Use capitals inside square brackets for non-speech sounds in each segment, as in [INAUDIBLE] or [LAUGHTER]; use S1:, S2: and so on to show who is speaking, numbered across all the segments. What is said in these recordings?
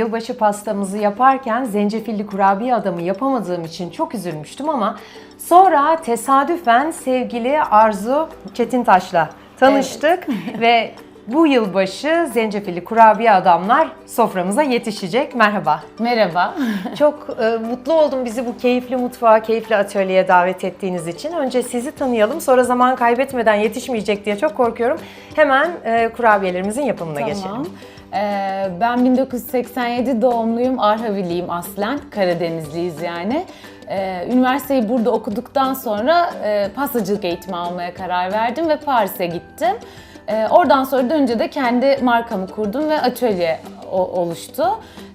S1: Yılbaşı pastamızı yaparken zencefilli kurabiye adamı yapamadığım için çok üzülmüştüm ama sonra tesadüfen sevgili Arzu Çetintaş'la tanıştık ve bu yılbaşı zencefilli kurabiye adamlar soframıza yetişecek. Merhaba.
S2: Merhaba. [LAUGHS]
S1: Çok e, mutlu oldum bizi bu keyifli mutfağa, keyifli atölyeye davet ettiğiniz için. Önce sizi tanıyalım, sonra zaman kaybetmeden yetişmeyecek diye çok korkuyorum. Hemen e, kurabiyelerimizin yapımına geçelim.
S2: Tamam. Ee, ben 1987 doğumluyum, Arhaviliyim aslen. Karadenizliyiz yani. Ee, üniversiteyi burada okuduktan sonra e, pastacılık eğitimi almaya karar verdim ve Paris'e gittim. Ee, oradan sonra dönünce de kendi markamı kurdum ve atölye oluştu.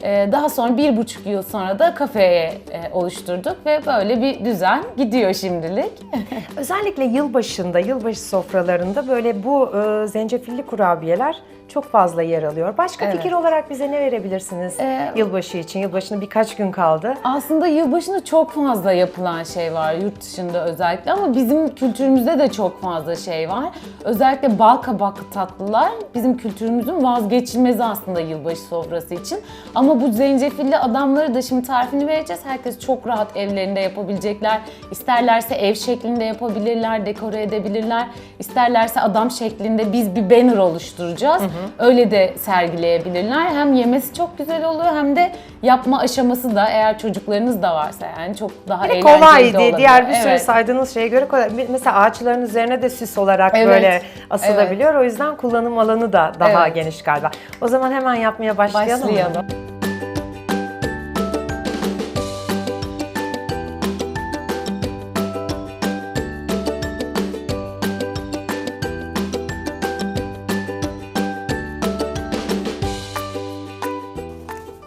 S2: Ee, daha sonra bir buçuk yıl sonra da kafeye e, oluşturduk ve böyle bir düzen gidiyor şimdilik. [LAUGHS]
S1: Özellikle yılbaşında, yılbaşı sofralarında böyle bu e, zencefilli kurabiyeler çok fazla yer alıyor. Başka
S2: Evet.
S1: fikir olarak bize ne verebilirsiniz
S2: Ee,
S1: yılbaşı için? Yılbaşına birkaç gün kaldı.
S2: Aslında yılbaşında çok fazla yapılan şey var yurt dışında özellikle ama bizim kültürümüzde de çok fazla şey var. Özellikle bal kabaklı tatlılar bizim kültürümüzün vazgeçilmezi aslında yılbaşı sofrası için. Ama bu zencefilli adamları da şimdi tarifini vereceğiz. Herkes çok rahat evlerinde yapabilecekler. İsterlerse ev şeklinde yapabilirler, dekore edebilirler. İsterlerse adam şeklinde biz bir banner oluşturacağız. Öyle de sergileyebilirler. Hem yemesi çok güzel oluyor hem de yapma aşaması da eğer çocuklarınız da varsa yani çok daha
S1: Bir
S2: eğlenceli
S1: kolay diye diğer bir sürü
S2: Evet.
S1: saydığınız şeye göre kolay. Mesela ağaçların üzerine de süs olarak
S2: Evet.
S1: böyle asılabiliyor. O yüzden kullanım alanı da daha
S2: Evet.
S1: geniş galiba. O zaman hemen yapmaya başlayalım.
S2: Başlayalım.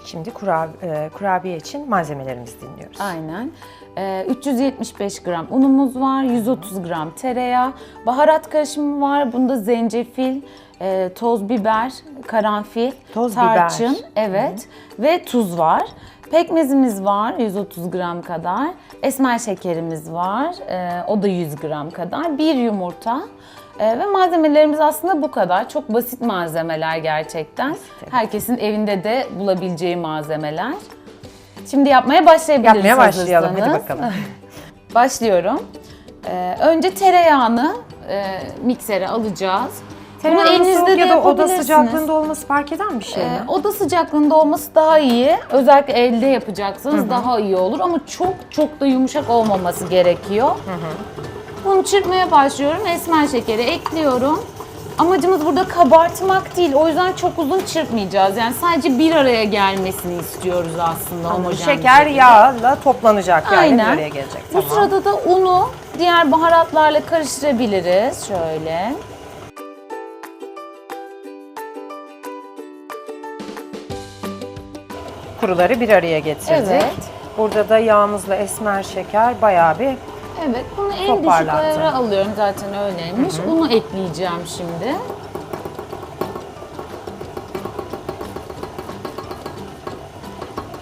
S1: Şimdi kurab- e, kurabiye için malzemelerimizi dinliyoruz.
S2: Aynen. Ee, 375 gram unumuz var, 130 gram tereyağı, baharat karışımı var. Bunda zencefil, e, toz biber, karanfil,
S1: Toz biber.
S2: tarçın, evet ve tuz var. Pekmezimiz var 130 gram kadar. Esmer şekerimiz var. e, o da 100 gram kadar. Bir yumurta. e, ve malzemelerimiz aslında bu kadar. Çok basit malzemeler gerçekten. Herkesin evinde de bulabileceği malzemeler. Şimdi yapmaya başlayabiliriz
S1: Yapmaya başlayalım. Hadi
S2: hazırsanız.
S1: bakalım. [LAUGHS]
S2: Başlıyorum. Ee, önce tereyağını e, miksere alacağız.
S1: Tereyağının soğuk ya da oda
S2: yapabilirsiniz.
S1: sıcaklığında olması fark eden bir şey mi?
S2: Ee, oda sıcaklığında olması daha iyi. Özellikle elde yapacaksınız daha iyi olur ama çok çok da yumuşak olmaması gerekiyor. Bunu çırpmaya başlıyorum. Esmer şekeri ekliyorum. Amacımız burada kabartmak değil. O yüzden çok uzun çırpmayacağız. Yani sadece bir araya gelmesini istiyoruz aslında homojen bir
S1: Şeker
S2: şekilde.
S1: yağla toplanacak yani bir araya gelecek.
S2: Bu
S1: Tamam.
S2: sırada da unu diğer baharatlarla karıştırabiliriz. Şöyle.
S1: Kuruları bir araya getirdik.
S2: Evet.
S1: Burada da yağımızla esmer şeker bayağı bir
S2: Evet, bunu en düşük ayara alıyorum. Zaten öyleymiş. Unu ekleyeceğim şimdi.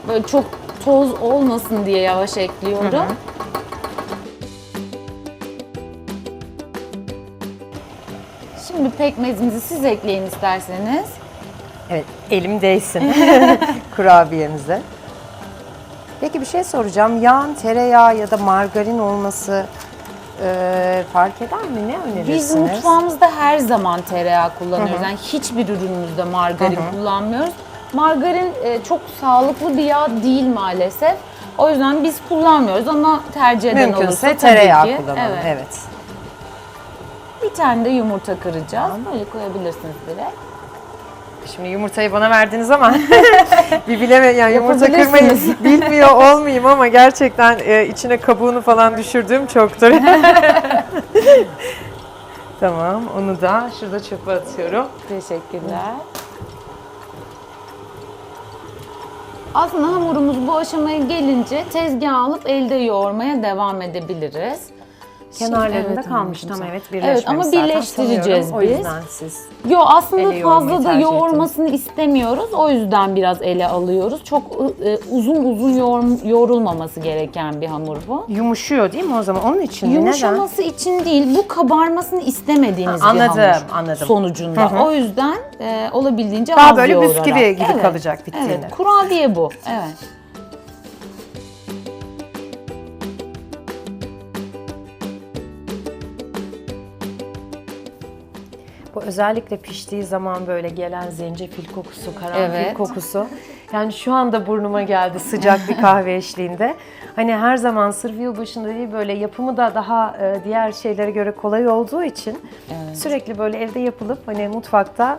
S2: Böyle çok toz olmasın diye yavaş ekliyorum. Şimdi pekmezimizi siz ekleyin isterseniz.
S1: Evet elim değsin [LAUGHS] kurabiyemize. Peki bir şey soracağım. Yağın tereyağı ya da margarin olması e, fark eder mi? Ne önerirsiniz?
S2: Biz mutfağımızda her zaman tereyağı kullanıyoruz. Yani hiçbir ürünümüzde margarin kullanmıyoruz. Margarin e, çok sağlıklı bir yağ değil maalesef. O yüzden biz kullanmıyoruz ama tercih eden olursa
S1: Mümkünse
S2: tabii
S1: tereyağı
S2: ki.
S1: kullanalım.
S2: Evet.
S1: Evet.
S2: Bir tane de yumurta kıracağız. Böyle koyabilirsiniz direkt.
S1: Şimdi yumurtayı bana verdiniz ama [LAUGHS] bir bileme yani yumurta kırmayı [LAUGHS] bilmiyor olmayayım ama gerçekten e, içine kabuğunu falan düşürdüğüm çoktur. [LAUGHS] tamam onu da şurada çöpe atıyorum.
S2: Teşekkürler. Aslında hamurumuz bu aşamaya gelince tezgaha alıp elde yoğurmaya devam edebiliriz.
S1: Kenarlarında
S2: Evet,
S1: kalmıştı ama
S2: güzel.
S1: evet
S2: Evet,
S1: birleşmemiş
S2: ama
S1: zaten
S2: birleştireceğiz
S1: sanıyorum. O
S2: biz.
S1: yüzden siz
S2: Yo aslında fazla da yoğurmasını istemiyoruz. O yüzden biraz ele alıyoruz. Çok e, uzun uzun yoğur- yoğrulmaması gereken bir hamur bu.
S1: yumuşuyor değil mi o zaman? Onun için mi? Neden?
S2: Yumuşaması için değil, bu kabarmasını istemediğiniz
S1: Ha,
S2: bir
S1: anladım,
S2: hamur
S1: anladım.
S2: sonucunda.
S1: Hı hı.
S2: O yüzden e, olabildiğince
S1: Daha
S2: az
S1: böyle
S2: yoğurarak.
S1: bisküvi gibi
S2: Evet,
S1: kalacak bittiğinde.
S2: Evet, kurabiye bu. Evet.
S1: Bu özellikle piştiği zaman böyle gelen zencefil kokusu, karanfil
S2: Evet.
S1: kokusu. Yani şu anda burnuma geldi sıcak bir kahve [LAUGHS] eşliğinde. Hani her zaman sırf yılbaşında değil böyle yapımı da daha e, diğer şeylere göre kolay olduğu için sürekli böyle evde yapılıp hani mutfakta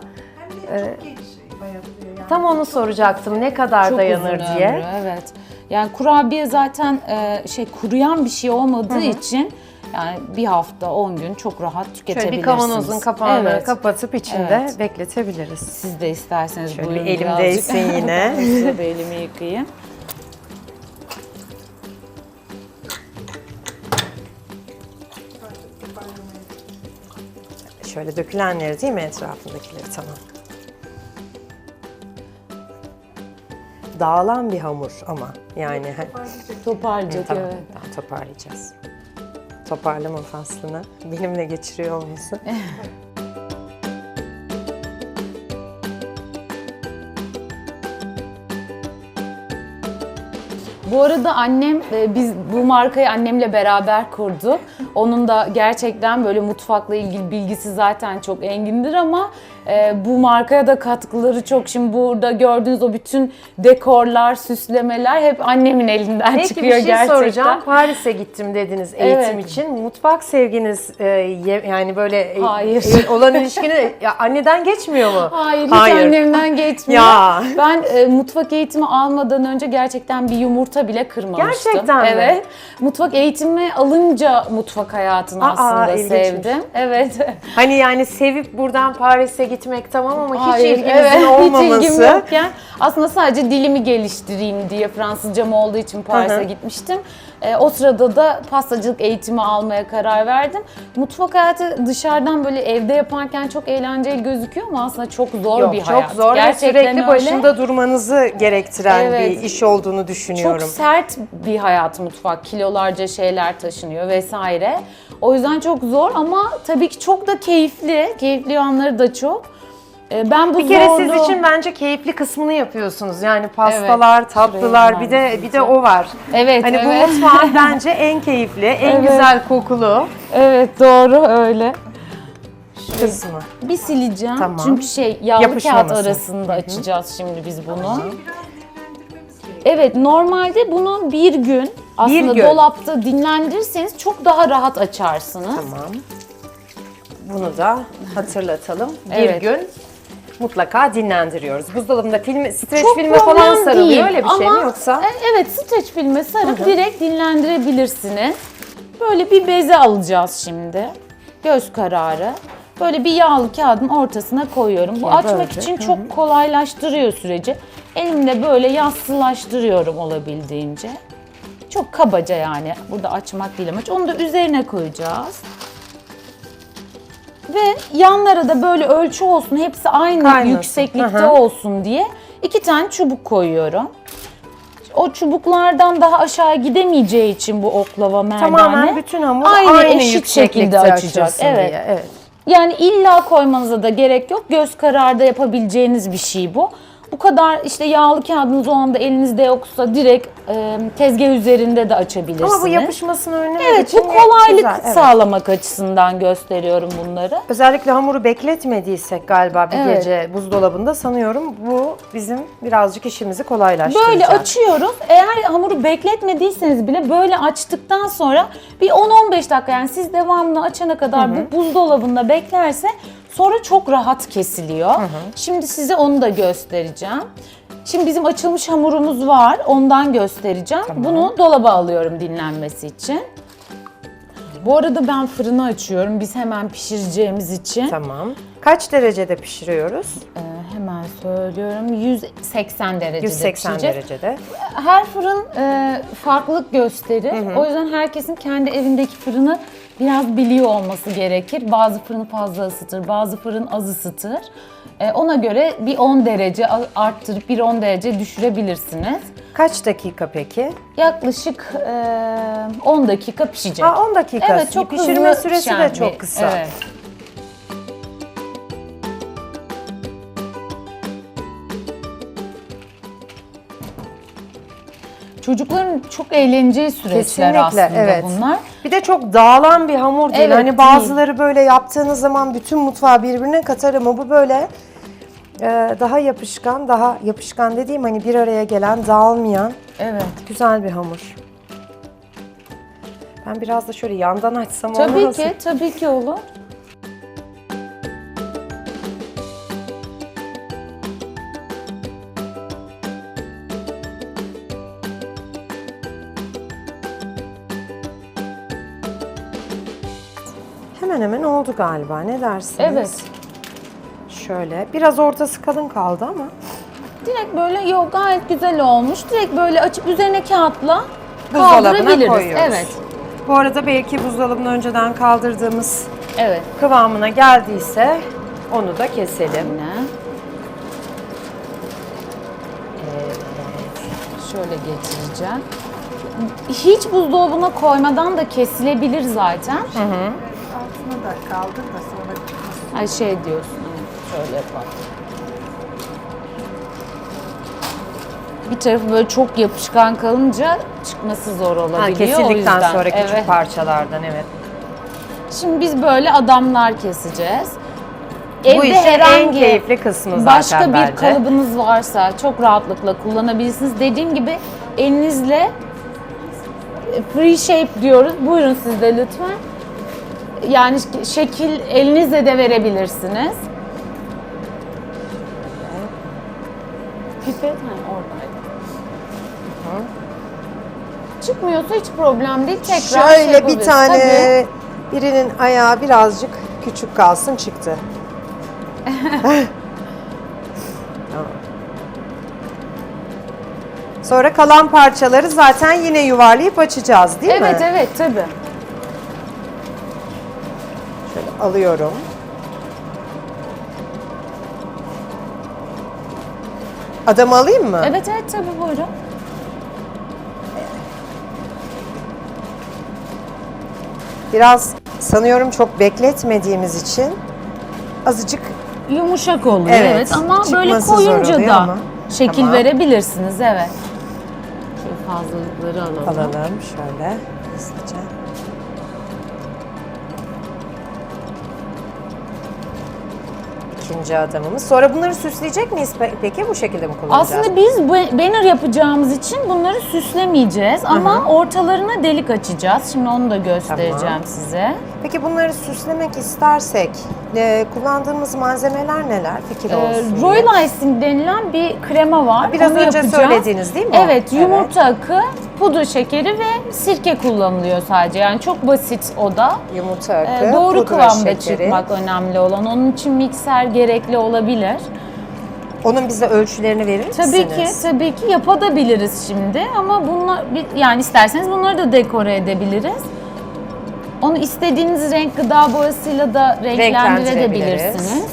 S1: e, tam onu soracaktım ne kadar
S2: Çok
S1: dayanır
S2: uzun
S1: diye.
S2: ömrü, evet. Yani kurabiye zaten e, şey kuruyan bir şey olmadığı için yani bir hafta 10 gün çok rahat
S1: Şöyle
S2: tüketebilirsiniz.
S1: bir kavanozun kapağını
S2: Evet.
S1: kapatıp içinde
S2: Evet.
S1: bekletebiliriz.
S2: Siz de isterseniz
S1: Şöyle
S2: buyurun
S1: elim
S2: birazcık.
S1: değsin yine. [LAUGHS]
S2: Şurada elimi yıkayayım.
S1: Şöyle dökülenleri değil mi etrafındakileri tamam. Dağılan bir hamur ama yani
S2: Toparlayacak
S1: tamam,
S2: evet.
S1: tamam, toparlayacağız. Toparlama faslını benimle geçiriyor olması.
S2: Bu arada annem, e, biz bu markayı annemle beraber kurduk. Onun da gerçekten böyle mutfakla ilgili bilgisi zaten çok engindir ama e, bu markaya da katkıları çok. Şimdi burada gördüğünüz o bütün dekorlar, süslemeler hep annemin elinden
S1: Peki
S2: çıkıyor
S1: bir şey
S2: gerçekten.
S1: soracağım. Paris'e gittim dediniz eğitim
S2: Evet.
S1: için. Mutfak sevginiz e, yani böyle e,
S2: Hayır.
S1: e, olan ilişkini [LAUGHS] ya anneden geçmiyor mu?
S2: Hayır, hiç annemden geçmiyor.
S1: Ya.
S2: Ben e, mutfak eğitimi almadan önce gerçekten bir yumurta bile kırmamıştım.
S1: Gerçekten mi?
S2: Evet. Mutfak eğitimi alınca mutfak hayatını
S1: Aa,
S2: aslında
S1: ilginçmiş.
S2: sevdim. Evet.
S1: Hani yani sevip buradan Paris'e gitmek tamam ama hiç
S2: Hayır,
S1: ilginizin
S2: evet,
S1: olmaması.
S2: Hiç ilgim yokken aslında sadece dilimi geliştireyim diye Fransızcam olduğu için Paris'e gitmiştim. E, o sırada da pastacılık eğitimi almaya karar verdim. Mutfak hayatı dışarıdan böyle evde yaparken çok eğlenceli gözüküyor ama aslında çok zor
S1: Yok,
S2: bir
S1: çok
S2: hayat.
S1: zor ve
S2: Gerçekten
S1: sürekli
S2: öyle.
S1: başında durmanızı gerektiren
S2: Evet.
S1: bir iş olduğunu düşünüyorum.
S2: Çok sert bir hayat mutfak. Kilolarca şeyler taşınıyor vesaire. O yüzden çok zor ama tabii ki çok da keyifli. Keyifli yanları da çok. Ee, Ben bu
S1: Bir kere
S2: zorluğu-
S1: siz için bence keyifli kısmını yapıyorsunuz. Yani pastalar,
S2: Evet.
S1: tatlılar bir de bir de o var.
S2: Evet,
S1: Hani bu
S2: evet.
S1: mutfağın [LAUGHS] bence en keyifli, en
S2: Evet.
S1: güzel kokulu
S2: Evet doğru öyle.
S1: kısmı.
S2: Bir sileceğim.
S1: Tamam.
S2: Çünkü şey yağlı kağıt arasında açacağız şimdi biz bunu. Evet normalde bunu bir gün aslında
S1: gün.
S2: dolapta dinlendirirseniz çok daha rahat açarsınız.
S1: Tamam. Bunu da hatırlatalım. Bir
S2: Evet.
S1: gün mutlaka dinlendiriyoruz. Buzdolabında film, streç
S2: Çok
S1: filme falan
S2: problem
S1: sarılıyor
S2: değil.
S1: öyle bir şey
S2: Ama,
S1: mi yoksa?
S2: e, Evet streç filme sarıp direkt dinlendirebilirsiniz. Böyle bir beze alacağız şimdi. Göz kararı. Böyle bir yağlı kağıdın ortasına koyuyorum. Bu açmak
S1: böyle.
S2: için çok kolaylaştırıyor süreci. Elimde böyle yassılaştırıyorum olabildiğince. Çok kabaca yani. Burada açmak değil amaç. Onu da üzerine koyacağız. Ve yanlara da böyle ölçü olsun, hepsi aynı
S1: Kaynasın.
S2: yükseklikte
S1: hı.
S2: olsun diye iki tane çubuk koyuyorum. O çubuklardan daha aşağı gidemeyeceği için bu oklava merdane
S1: Tamamen bütün hamur
S2: aynı,
S1: aynı,
S2: eşit şekilde açacak. Evet.
S1: diye. Evet.
S2: Yani illa koymanıza da gerek yok. Göz kararda yapabileceğiniz bir şey bu. Bu kadar işte yağlı kağıdınız o anda elinizde yoksa direkt e, tezgah üzerinde de açabilirsiniz.
S1: Ama bu yapışmasını önlemek
S2: Evet
S1: için
S2: bu kolaylık
S1: güzel, evet.
S2: sağlamak açısından gösteriyorum bunları.
S1: Özellikle hamuru bekletmediysek galiba bir
S2: Evet.
S1: gece buzdolabında sanıyorum bu bizim birazcık işimizi kolaylaştıracak.
S2: Böyle açıyoruz. Eğer hamuru bekletmediyseniz bile böyle açtıktan sonra bir 10-15 dakika yani siz devamlı açana kadar bu buzdolabında beklerse sonra çok rahat kesiliyor. Şimdi size onu da göstereceğim. Şimdi bizim açılmış hamurumuz var. Ondan göstereceğim. Bunu dolaba alıyorum dinlenmesi için. Bu arada ben fırını açıyorum. Biz hemen pişireceğimiz için.
S1: Tamam. Kaç derecede pişiriyoruz?
S2: Ee, hemen söylüyorum. 180 derecede
S1: 180
S2: pişecek.
S1: derecede.
S2: Her fırın e, farklılık gösterir. O yüzden herkesin kendi evindeki fırını biraz biliyor olması gerekir. Bazı fırın fazla ısıtır, bazı fırın az ısıtır. E, ona göre bir 10 derece arttırıp bir 10 derece düşürebilirsiniz.
S1: Kaç dakika peki?
S2: Yaklaşık e, 10 dakika pişecek.
S1: Ha 10 dakika.
S2: Evet çok
S1: Pişirme
S2: hızlı
S1: süresi
S2: pişen
S1: de
S2: bir-
S1: çok kısa.
S2: Evet. Çocukların çok eğleneceği süreçler
S1: Kesinlikle,
S2: aslında
S1: evet.
S2: bunlar.
S1: Bir de çok dağılan bir hamur değil.
S2: Evet,
S1: hani
S2: değil.
S1: bazıları böyle yaptığınız zaman bütün mutfağı birbirine katar ama bu böyle e, daha yapışkan, daha yapışkan dediğim hani bir araya gelen, dağılmayan
S2: Evet.
S1: güzel bir hamur. Ben biraz da şöyle yandan açsam
S2: Tabii
S1: olmaz mı?
S2: ki, tabii ki olur.
S1: Oldu galiba. Ne dersiniz?
S2: Evet.
S1: Şöyle. Biraz ortası kalın kaldı ama.
S2: Direkt böyle yok gayet güzel olmuş. Direkt böyle açıp üzerine kağıtla
S1: Buzdolabına
S2: kaldırabiliriz.
S1: koyuyoruz.
S2: Evet.
S1: Bu arada belki buzdolabını önceden kaldırdığımız
S2: Evet.
S1: kıvamına geldiyse onu da keselim.
S2: Yine. Şöyle getireceğim. Hiç buzdolabına koymadan da kesilebilir zaten.
S3: Da kaldır da sonra
S2: Ay şey diyorsun. hani Şöyle yapalım. Bir tarafı böyle çok yapışkan kalınca çıkması zor olabiliyor.
S1: Ha,
S2: o
S1: kesildikten
S2: yüzden.
S1: sonra küçük
S2: Evet.
S1: parçalardan evet.
S2: Şimdi biz böyle adamlar keseceğiz.
S1: Bu işin en keyifli kısmı zaten
S2: başka bir
S1: bence.
S2: kalıbınız varsa çok rahatlıkla kullanabilirsiniz. Dediğim gibi elinizle e, free shape diyoruz. Buyurun siz de lütfen. Yani şekil elinizle de verebilirsiniz. Pipet ha, oradaydı. Çıkmıyorsa hiç problem değil. Tekrar şey
S1: Şöyle bir
S2: yapabiliriz.
S1: tane
S2: Tabii.
S1: birinin ayağı birazcık küçük kalsın çıktı. [LAUGHS] Sonra kalan parçaları zaten yine yuvarlayıp açacağız değil mi?
S2: Evet evet tabii.
S1: Alıyorum. Adamı alayım mı?
S2: Evet evet tabii buyurun.
S1: Biraz sanıyorum çok bekletmediğimiz için azıcık
S2: Yumuşak oluyor
S1: Evet,
S2: evet, ama böyle
S1: çıkması zor
S2: koyunca
S1: oluyor
S2: da
S1: ama.
S2: şekil
S1: Tamam.
S2: verebilirsiniz evet. Şöyle fazlalıkları alalım.
S1: alalım şöyle hızlıca. İkinci adamımız. Sonra bunları süsleyecek miyiz pe- peki? Bu şekilde mi kullanacağız?
S2: Aslında biz bu banner yapacağımız için bunları süslemeyeceğiz ama ortalarına delik açacağız. Şimdi onu da göstereceğim
S1: Tamam.
S2: size.
S1: Peki bunları süslemek istersek e, kullandığımız malzemeler neler? Fikir
S2: Ee,
S1: olsun diye.
S2: Royal icing denilen bir krema var.
S1: Biraz
S2: Onu
S1: önce
S2: yapacağız.
S1: söylediğiniz değil mi?
S2: Evet, yumurta akı, pudra şekeri ve sirke kullanılıyor sadece. Yani çok basit o da.
S1: Yumurta
S2: Ee,
S1: akı,
S2: doğru
S1: pudra
S2: kıvamda
S1: şekeri.
S2: çıkmak önemli olan. Onun için mikser gerekli olabilir.
S1: Onun bize ölçülerini verir misiniz?
S2: Tabii ki, tabii ki yapabiliriz şimdi ama bunlar yani isterseniz bunları da dekore edebiliriz. Onu istediğiniz renk gıda boyasıyla da renklendirebilirsiniz.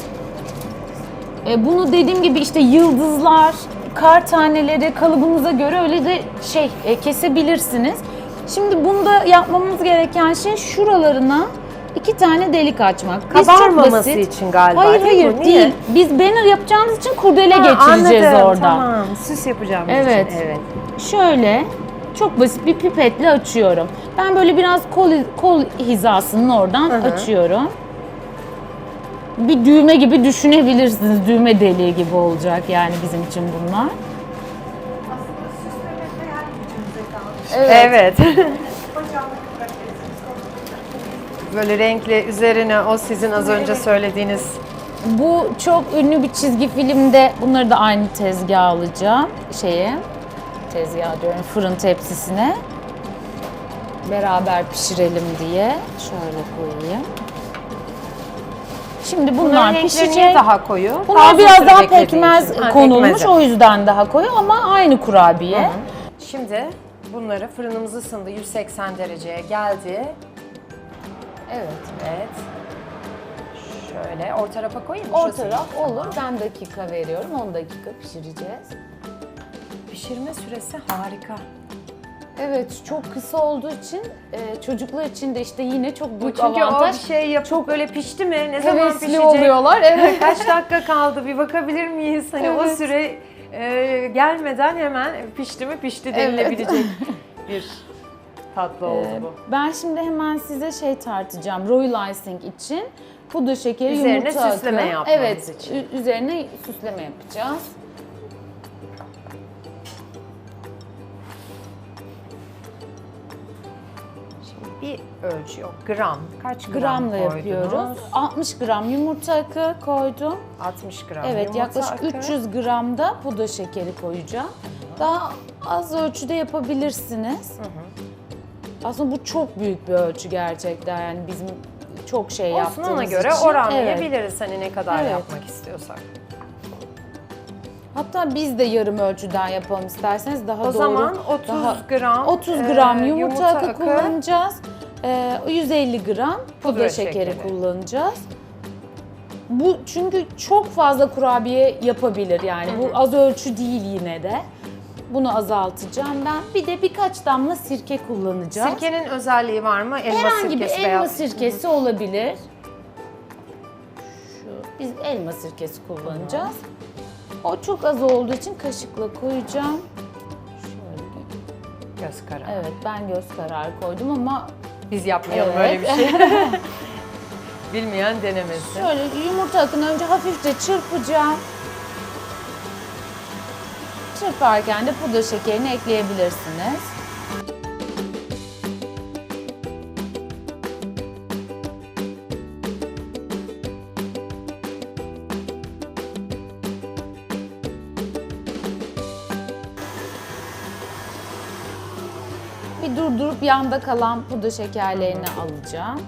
S2: E, bunu dediğim gibi işte yıldızlar, kar taneleri kalıbınıza göre öyle de şey e, kesebilirsiniz. Şimdi bunda yapmamız gereken şey şuralarına iki tane delik açmak. Biz çok
S1: Kabarmaması
S2: basit-
S1: için galiba
S2: Hayır
S1: değil mi?
S2: hayır
S1: Niye?
S2: değil. Biz banner yapacağımız için kurdele
S1: Ha,
S2: geçireceğiz
S1: anladım,
S2: orada.
S1: Tamam, süs yapacağım
S2: Evet.
S1: için. Evet.
S2: Şöyle çok basit bir pipetle açıyorum. Ben böyle biraz kol, kol hizasının oradan
S1: Hı hı.
S2: açıyorum. Bir düğme gibi düşünebilirsiniz. Düğme deliği gibi olacak yani bizim için bunlar.
S3: aslında süslemek hayal gücümüze kalmış.
S1: Evet. Böyle renkli üzerine o sizin az önce söylediğiniz
S2: Bu çok ünlü bir çizgi filmde bunları da aynı tezgaha alacağım. Şeye, tezgah diyorum fırın tepsisine. Beraber pişirelim diye. Şöyle koyayım. Şimdi bunlar
S1: Bunların renkleri
S2: pişecek.
S1: niye daha koyu?
S2: Bunlar
S1: Fazla
S2: biraz
S1: süre
S2: daha
S1: beklediği
S2: pekmez
S1: için. Ha,
S2: konulmuş
S1: pekmezi.
S2: o yüzden daha koyu ama aynı kurabiye.
S1: Şimdi bunları fırınımız ısındı 180 dereceye geldi.
S2: Evet.
S1: Evet. Şöyle orta tarafa koyayım mı?
S2: O
S1: Şurası iyi.
S2: olur. Ben dakika veriyorum. 10 dakika pişireceğiz.
S1: Pişirme süresi harika.
S2: Evet çok kısa olduğu için e, çocuklar için de işte yine çok büyük
S1: Çünkü
S2: avantaj.
S1: o bir şey yapıp
S2: Çok
S1: böyle pişti mi? Ne zaman pişecek?
S2: oluyorlar. Evet. [LAUGHS]
S1: Kaç dakika kaldı bir bakabilir miyiz? Hani o
S2: Evet.
S1: süre e, gelmeden hemen pişti mi pişti denilebilecek [LAUGHS] bir tatlı oldu
S2: Ee,
S1: bu.
S2: Ben şimdi hemen size şey tartacağım. Royal icing için pudra şekeri,
S1: Üzerine
S2: yumurta
S1: süsleme
S2: akı.
S1: yapmamız
S2: Evet,
S1: için.
S2: ü- üzerine süsleme yapacağız.
S1: Bir ölçü yok. Gram. Kaç gram
S2: Gramla
S1: koydunuz?
S2: yapıyoruz. 60 gram yumurta akı koydum.
S1: 60 gram
S2: Evet,
S1: yumurta
S2: yaklaşık
S1: akı.
S2: 300 gram da pudra şekeri koyacağım. Daha az ölçüde yapabilirsiniz. Aslında bu çok büyük bir ölçü gerçekten. Yani bizim çok şey
S1: Olsun
S2: yaptığımız
S1: ona göre
S2: için.
S1: oranlayabiliriz hani ne kadar
S2: Evet.
S1: yapmak istiyorsak.
S2: Hatta biz de yarım ölçüden yapalım isterseniz daha
S1: O
S2: doğru.
S1: zaman 30
S2: daha-
S1: gram
S2: 30
S1: e,
S2: gram yumurta, akı kullanacağız. Ee, 150 gram pudra,
S1: Pudra
S2: şekeri,
S1: şekeri.
S2: kullanacağız. Bu çünkü çok fazla kurabiye yapabilir yani bu az ölçü değil yine de. Bunu azaltacağım ben. Bir de birkaç damla sirke kullanacağız.
S1: Sirkenin özelliği var mı? Elma
S2: Herhangi bir
S1: sirkesi
S2: elma
S1: beyaz.
S2: sirkesi olabilir. Şu, biz elma sirkesi kullanacağız. O çok az olduğu için kaşıkla koyacağım. Şöyle.
S1: Göz kararı.
S2: Evet ben göz kararı koydum ama
S1: Biz yapmayalım
S2: Evet.
S1: öyle bir şey. [LAUGHS] Bilmeyen denemesin.
S2: şöyle yumurta akını önce hafifçe çırpacağım. Çırparken de pudra şekerini ekleyebilirsiniz. Bir durdurup yanda kalan pudra şekerlerini alacağım.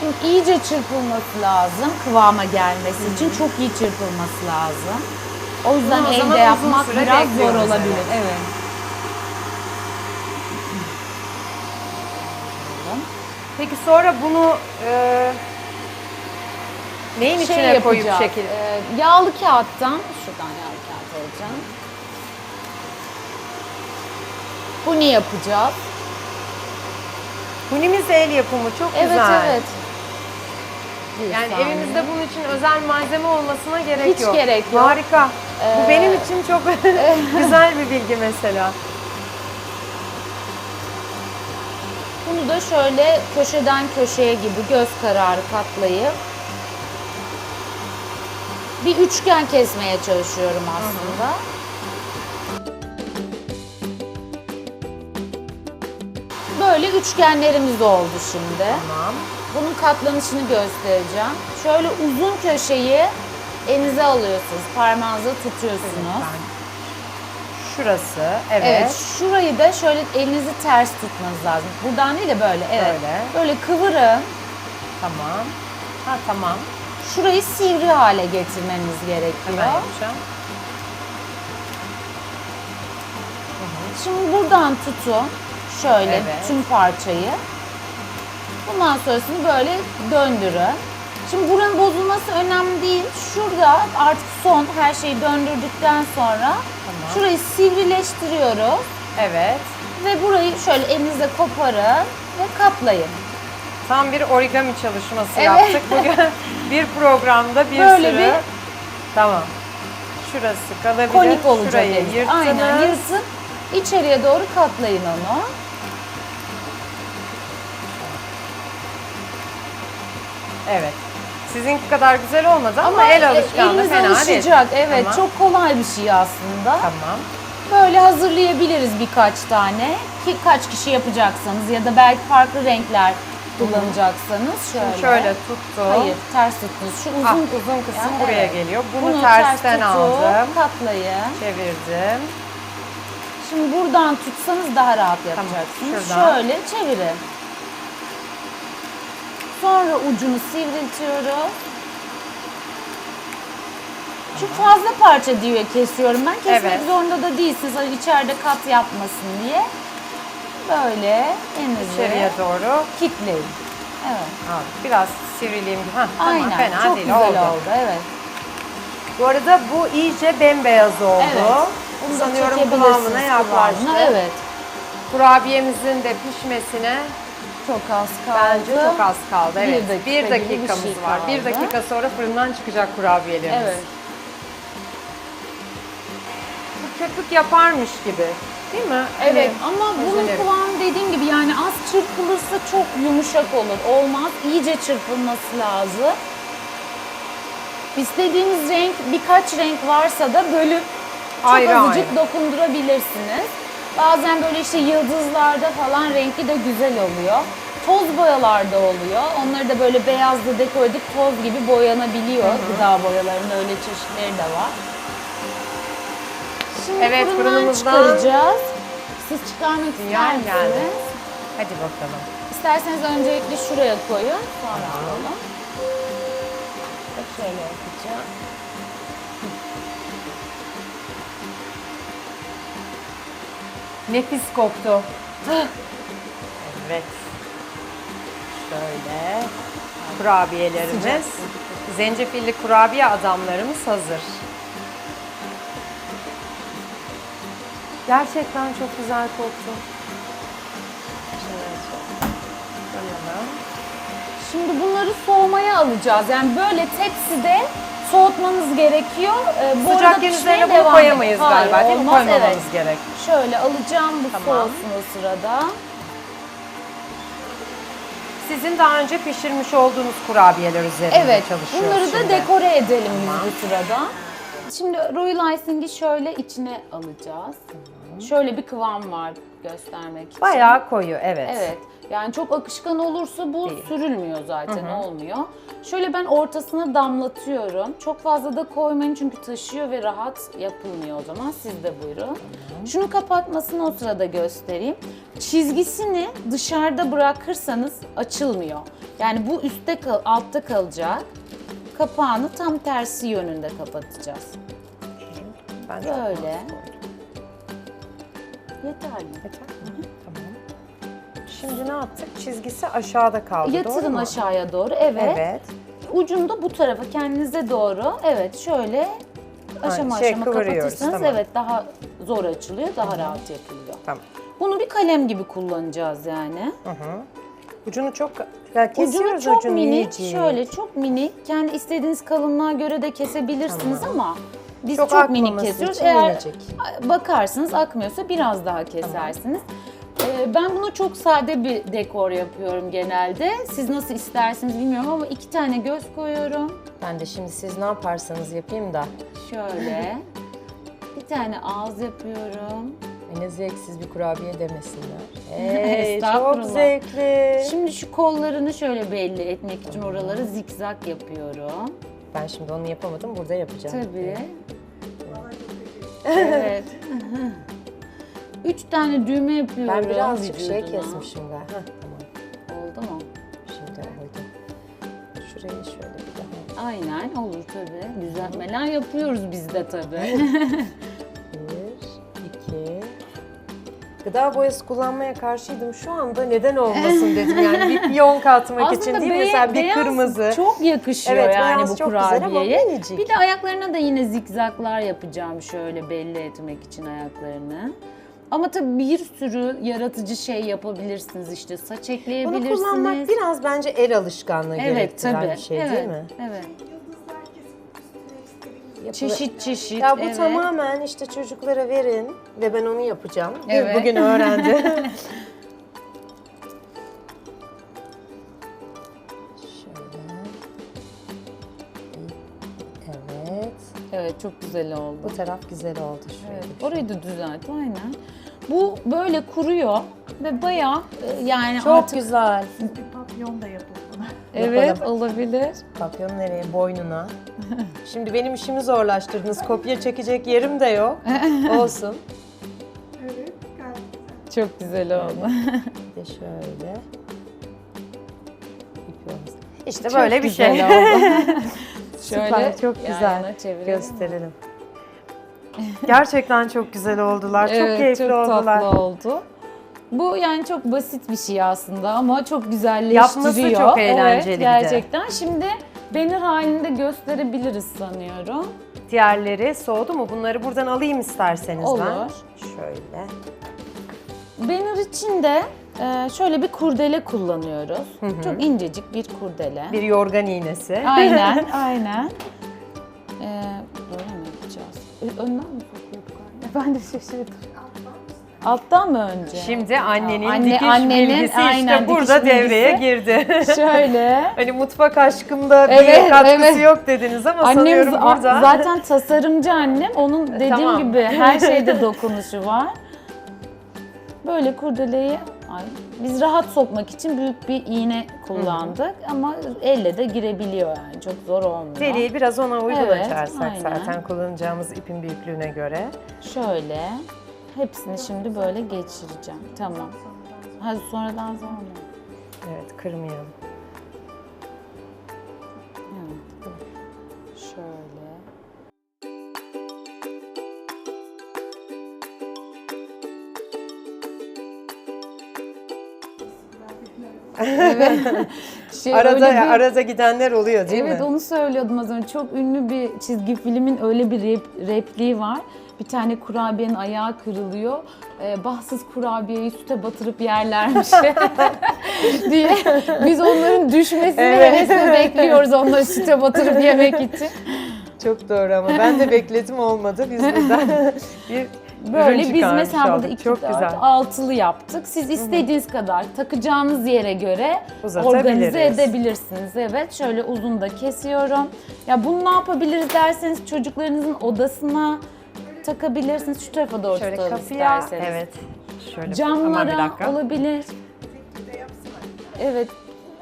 S2: Şimdi iyice çırpılması lazım kıvama gelmesi için. Çok iyi çırpılması lazım. O yüzden
S1: Bunu uzun
S2: yapmak biraz zor olabilir.
S1: Evet. Peki sonra bunu e, neyin
S2: Şey
S1: içine koyup
S2: yapacağız,
S1: şekil?
S2: e, yağlı kağıttan, şuradan yağlı kağıt alacağım. Bunu yapacağız.
S1: Hunimiz el yapımı çok
S2: Evet
S1: güzel.
S2: evet. Bir
S1: Yani
S2: saniye.
S1: evimizde bunun için özel malzeme olmasına gerek
S2: Hiç
S1: yok.
S2: gerek yok.
S1: Harika.
S2: Ee,
S1: Bu benim için çok [LAUGHS] güzel bir bilgi mesela.
S2: Bunu da şöyle köşeden köşeye gibi göz kararı katlayıp bir üçgen kesmeye çalışıyorum aslında. Böyle üçgenlerimiz oldu şimdi.
S1: Tamam.
S2: Bunun katlanışını göstereceğim. Şöyle uzun köşeyi elinize alıyorsunuz. Parmağınıza tutuyorsunuz.
S1: Ben- Şurası, evet.
S2: Evet, şurayı da şöyle elinizi ters tutmanız lazım. Buradan değil de böyle, evet.
S1: Böyle.
S2: Böyle kıvırın.
S1: Tamam. Ha tamam.
S2: Şurayı sivri hale getirmeniz gerekiyor.
S1: Hemen yapacağım.
S2: Şimdi buradan tutun. Şöyle
S1: Evet.
S2: tüm parçayı. Bundan sonrasını böyle döndürün. Şimdi buranın bozulması önemli değil. Şurada artık son her şeyi döndürdükten sonra şurayı sivrileştiriyoruz.
S1: Evet.
S2: Ve burayı şöyle elinizle koparın ve katlayın.
S1: Tam bir origami çalışması
S2: Evet.
S1: yaptık bugün. [LAUGHS] bir programda bir
S2: Böyle
S1: sürü.
S2: bir-
S1: Tamam. Şurası kalabilir.
S2: Konik olacak.
S1: Şurayı
S2: elinizde.
S1: yırttınız.
S2: Aynen yırtın. İçeriye doğru katlayın onu.
S1: Evet. Sizinki kadar güzel olmadı ama, el alışkanlığı
S2: eliniz
S1: fena değil.
S2: alışacak. Evet,
S1: Tamam.
S2: çok kolay bir şey aslında.
S1: Tamam.
S2: Böyle hazırlayabiliriz birkaç tane. Ki kaç kişi yapacaksanız ya da belki farklı renkler kullanacaksanız şöyle.
S1: Şöyle tuttum.
S2: Hayır, ters tuttunuz. Şu uzun
S1: Ah, uzun kısım
S2: Ya,
S1: buraya
S2: evet.
S1: geliyor. Bunu,
S2: Bunu
S1: tersten
S2: ters tutup
S1: aldım.
S2: katlayın.
S1: Çevirdim.
S2: Şimdi buradan tutsanız daha rahat yapacaksınız.
S1: şuradan.
S2: Şöyle çevirin. Sonra ucunu sivriltiyoruz. Çok fazla parça diye kesiyorum ben. Kesmek
S1: Evet.
S2: zorunda da değilsiniz. Hani içeride kat yapmasın diye. Böyle
S1: İçeriye
S2: elinizi
S1: doğru.
S2: kitleyin. Evet.
S1: Al, biraz sivrileyim. Hah, tamam,
S2: Aynen.
S1: fena
S2: Çok
S1: değil.
S2: güzel
S1: oldu.
S2: oldu. Evet.
S1: Bu arada bu iyice bembeyaz oldu.
S2: Evet. Bunu da
S1: Sanıyorum
S2: çekebilirsiniz
S1: kıvamına yaklaştı.
S2: kıvamına. Evet.
S1: Kurabiyemizin de pişmesine
S2: Çok az kaldı.
S1: bence çok az kaldı.
S2: Bir
S1: Evet.
S2: dakika
S1: Bir
S2: gibi bir
S1: dakikamız
S2: şey
S1: var. Bir
S2: kaldı.
S1: dakika sonra fırından çıkacak kurabiyelerimiz.
S2: Evet.
S1: Bu köpük yaparmış gibi. Değil mi?
S2: Evet
S1: Hani
S2: ama bunun
S1: özeleri.
S2: kıvamı dediğim gibi yani az çırpılırsa çok yumuşak olur. Olmaz. İyice çırpılması lazım. İstediğiniz renk birkaç renk varsa da bölüp çok
S1: Ayrı
S2: azıcık
S1: ayrı.
S2: dokundurabilirsiniz. Bazen böyle işte yıldızlarda falan rengi de güzel oluyor. Toz boyalarda oluyor. Onları da böyle beyazla dekor edip toz gibi boyanabiliyor. Gıda boyalarının öyle çeşitleri de var. Şimdi
S1: Evet, fırınımızdan
S2: çıkaracağız. Siz çıkarmak ister
S1: geldi.
S2: misiniz?
S1: Hadi bakalım.
S2: İsterseniz öncelikle şuraya koyun. Sonra alalım. Şöyle yapacağım.
S1: Nefis koktu. evet. Şöyle kurabiyelerimiz. Zencefilli kurabiye adamlarımız hazır. Gerçekten çok güzel koktu.
S2: Şimdi bunları soğumaya alacağız. Yani böyle tepside soğutmanız gerekiyor. Ee, bu arada
S1: Sıcakken
S2: pişmeye
S1: üzerine bunu
S2: devam
S1: koyamayız
S2: edin. Hayır,
S1: galiba değil mi?
S2: olmaz.
S1: Koymamamız
S2: Evet.
S1: gerek.
S2: Şöyle alacağım bu
S1: Tamam.
S2: soğusun o sırada.
S1: Sizin daha önce pişirmiş olduğunuz kurabiyeler üzerinde
S2: Evet,
S1: çalışıyoruz
S2: bunları da
S1: şimdi.
S2: dekore edelim biz bu sırada. Şimdi royal icing'i şöyle içine alacağız. Şöyle bir kıvam var göstermek için.
S1: Bayağı koyu evet.
S2: Evet. Yani çok akışkan olursa bu
S1: Değil.
S2: sürülmüyor zaten olmuyor. Şöyle ben ortasına damlatıyorum. Çok fazla da koymayın çünkü taşıyor ve rahat yapılmıyor o zaman. Siz de buyurun. Şunu kapatmasını o sırada göstereyim. Çizgisini dışarıda bırakırsanız açılmıyor. Yani bu üstte kal, altta kalacak. Kapağını tam tersi yönünde kapatacağız.
S1: Ben
S2: Böyle. Yeterli.
S1: Yeter mi? Tamam. Şimdi ne yaptık? Çizgisi aşağıda kaldı. doğru
S2: Yatırın
S1: mu?
S2: aşağıya doğru. Evet.
S1: Evet.
S2: Ucunu da bu tarafa kendinize doğru. Evet şöyle aşama
S1: şey
S2: aşama
S1: kıvırıyoruz,
S2: kapatırsanız
S1: tamam.
S2: evet daha zor açılıyor, daha rahat yapılıyor.
S1: Tamam.
S2: Bunu bir kalem gibi kullanacağız yani.
S1: Ucunu çok ya kesiyoruz
S2: Ucunu çok
S1: ucunu
S2: minik,
S1: iyice.
S2: şöyle çok minik. Kendi istediğiniz kalınlığa göre de kesebilirsiniz ama biz
S1: Çok
S2: çok, minik
S1: akmaması
S2: kesiyoruz.
S1: için
S2: Eğer
S1: minicik.
S2: bakarsınız akmıyorsa biraz daha kesersiniz. Ee, Ben bunu çok sade bir dekor yapıyorum genelde. Siz nasıl istersiniz bilmiyorum ama iki tane göz koyuyorum.
S1: Ben de şimdi siz ne yaparsanız yapayım da.
S2: Şöyle. [LAUGHS] Bir tane ağız yapıyorum.
S1: Ne zevksiz bir kurabiye demesinler. [LAUGHS] Hey, çok
S2: Estağfurullah.
S1: zevkli.
S2: Şimdi şu kollarını şöyle belli etmek için oraları zikzak yapıyorum.
S1: Ben şimdi onu yapamadım. Burada yapacağım.
S2: Tabii. evet. [LAUGHS] Üç tane düğme yapıyorum.
S1: Ben birazcık şey
S2: vücuduna.
S1: kesmişim galiba. Heh, tamam.
S2: Oldu mu?
S1: Şimdi oldu. Şurayı şöyle bir daha.
S2: Aynen olur tabii. Düzeltmeler yapıyoruz biz de tabii. [LAUGHS]
S1: Bir, iki. Gıda boyası kullanmaya karşıydım. Şu anda neden olmasın dedim. Yani bir [LAUGHS] piyon katmak için değil mi? Mesela bir
S2: beyaz
S1: kırmızı.
S2: çok yakışıyor
S1: Evet,
S2: yani
S1: beyaz
S2: bu
S1: çok güzel ama
S2: kurabiyeye.
S1: minicik.
S2: Bir de ayaklarına da yine zikzaklar yapacağım şöyle belli etmek için ayaklarını. Ama tabii bir sürü yaratıcı şey yapabilirsiniz işte saç
S1: Bunu
S2: ekleyebilirsiniz.
S1: kullanmak biraz bence el alışkanlığı
S2: evet
S1: gerektiren
S2: tabii.
S1: bir şey
S2: evet,
S1: değil mi?
S2: Evet.
S1: Yapılı-
S2: Çeşit çeşit.
S1: Ya bu
S2: evet.
S1: tamamen işte çocuklara verin ve ben onu yapacağım.
S2: Evet.
S1: Bugün öğrendi. [LAUGHS] Şöyle. Evet.
S2: Evet çok güzel oldu.
S1: Bu taraf güzel oldu. Şöyle.
S2: Evet, orayı da düzelt aynen. Bu böyle kuruyor ve bayağı e, yani
S1: Çok
S2: artık
S1: güzel.
S3: bir papyon da yapın buna.
S2: evet
S1: Yapalım.
S2: olabilir.
S1: Papyon nereye? Boynuna. Şimdi benim işimi zorlaştırdınız. Kopya çekecek yerim de yok. [LAUGHS] Olsun.
S3: Evet, gayet güzel.
S2: Çok güzel oldu.
S1: Bir de şöyle. İpimizi İşte
S2: Çok
S1: böyle bir
S2: güzel
S1: şey.
S2: oldu. [LAUGHS]
S1: Süper,
S2: Şöyle
S1: çok
S2: yan
S1: güzel.
S2: yana çevirelim.
S1: Gösterelim. [LAUGHS] Gerçekten çok güzel oldular. çok
S2: Evet,
S1: keyifli
S2: çok
S1: oldular.
S2: tatlı oldu. Bu yani çok basit bir şey aslında ama çok güzelleştiriyor.
S1: Yapması çok eğlenceli de.
S2: evet, gerçekten. Şimdi banner halinde gösterebiliriz sanıyorum.
S1: Diğerleri soğudu mu? Bunları buradan alayım isterseniz
S2: Olur.
S1: ben. Şöyle.
S2: Banner için de e, şöyle bir kurdele kullanıyoruz. Çok incecik bir kurdele.
S1: Bir yorgan iğnesi.
S2: Aynen, [LAUGHS] aynen. Ee, Önden mi sokuyorduk anne? [LAUGHS] Ben de şaşırdım. Alttan mı önce?
S1: Şimdi annenin
S2: Anne-
S1: dikiş
S2: annenin,
S1: bilgisi
S2: aynen,
S1: işte burada
S2: dikiş bilgisi.
S1: devreye girdi. [LAUGHS]
S2: Şöyle.
S1: hani mutfak aşkımda bir
S2: Evet,
S1: katkısı
S2: evet.
S1: yok dediniz ama
S2: Annem
S1: sanıyorum
S2: za-
S1: burada.
S2: zaten tasarımcı annem. Onun dediğim
S1: Tamam.
S2: gibi her şeyde dokunuşu var. Böyle kurdeleyi ay, biz rahat sokmak için büyük bir iğne kullandık ama elle de girebiliyor yani çok zor olmuyor.
S1: Deliği biraz ona uygun
S2: Evet,
S1: açarsak
S2: aynen.
S1: zaten kullanacağımız ipin büyüklüğüne göre.
S2: Şöyle hepsini şimdi böyle geçireceğim. Tamam. Hadi sonradan sonra.
S1: Evet kırmayalım.
S2: Evet. [LAUGHS] Şey,
S1: arada
S2: bir-
S1: arada gidenler oluyor değil
S2: evet
S1: mi?
S2: onu söylüyordum az önce. Çok ünlü bir çizgi filmin öyle bir rep- repliği var. Bir tane kurabiyenin ayağı kırılıyor. Ee, bahtsız kurabiyeyi süte batırıp yerlermiş [LAUGHS] diye. Biz onların düşmesini
S1: Evet.
S2: hevesle bekliyoruz onları süte batırıp yemek için.
S1: Çok doğru ama ben de bekledim olmadı. Biz buradan bir [LAUGHS]
S2: Böyle biz mesela burada iki,
S1: Çok güzel.
S2: altılı yaptık. Siz istediğiniz kadar takacağınız yere göre
S1: Uzatabiliriz.
S2: organize edebilirsiniz. Evet şöyle uzun da kesiyorum. Ya bunu ne yapabiliriz derseniz çocuklarınızın odasına takabilirsiniz. Şu tarafa doğru
S1: Şöyle
S2: tutalım
S1: kapıya,
S2: isterseniz.
S1: evet. Şöyle bir
S2: Camlara
S1: dakika.
S2: olabilir. Evet.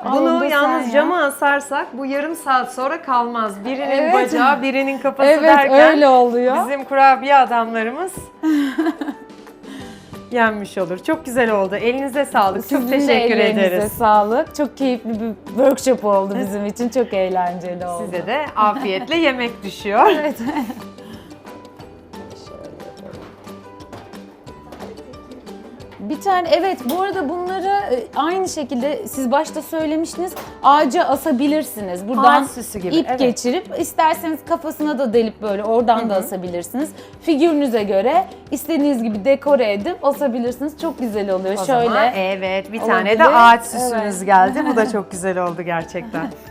S1: Bunu
S2: Al,
S1: yalnız
S2: sen
S1: cama
S2: ya.
S1: asarsak bu yarım saat sonra kalmaz. Birinin
S2: Evet.
S1: bacağı, birinin kafası
S2: Evet
S1: derken
S2: öyle oluyor.
S1: bizim kurabiye adamlarımız [LAUGHS] yenmiş olur. Çok güzel oldu. Elinize sağlık. Çok
S2: Sizin de
S1: teşekkür
S2: ellerinize
S1: ederiz.
S2: sağlık. Çok keyifli bir workshop oldu bizim için. Çok eğlenceli oldu.
S1: Size de afiyetle yemek düşüyor.
S2: Evet. [LAUGHS] Bir tane evet bu arada bunları e, aynı şekilde siz başta söylemiştiniz ağaca asabilirsiniz. Buradan
S1: Ağaç süsü gibi,
S2: ip
S1: evet.
S2: geçirip isterseniz kafasına da delip böyle oradan da asabilirsiniz. Figürünüze göre istediğiniz gibi dekore edip asabilirsiniz. Çok güzel oluyor.
S1: O
S2: Şöyle
S1: zaman evet bir tane de
S2: olabilir.
S1: ağaç süsünüz
S2: Evet.
S1: geldi. Bu da [LAUGHS] çok güzel oldu gerçekten. [LAUGHS]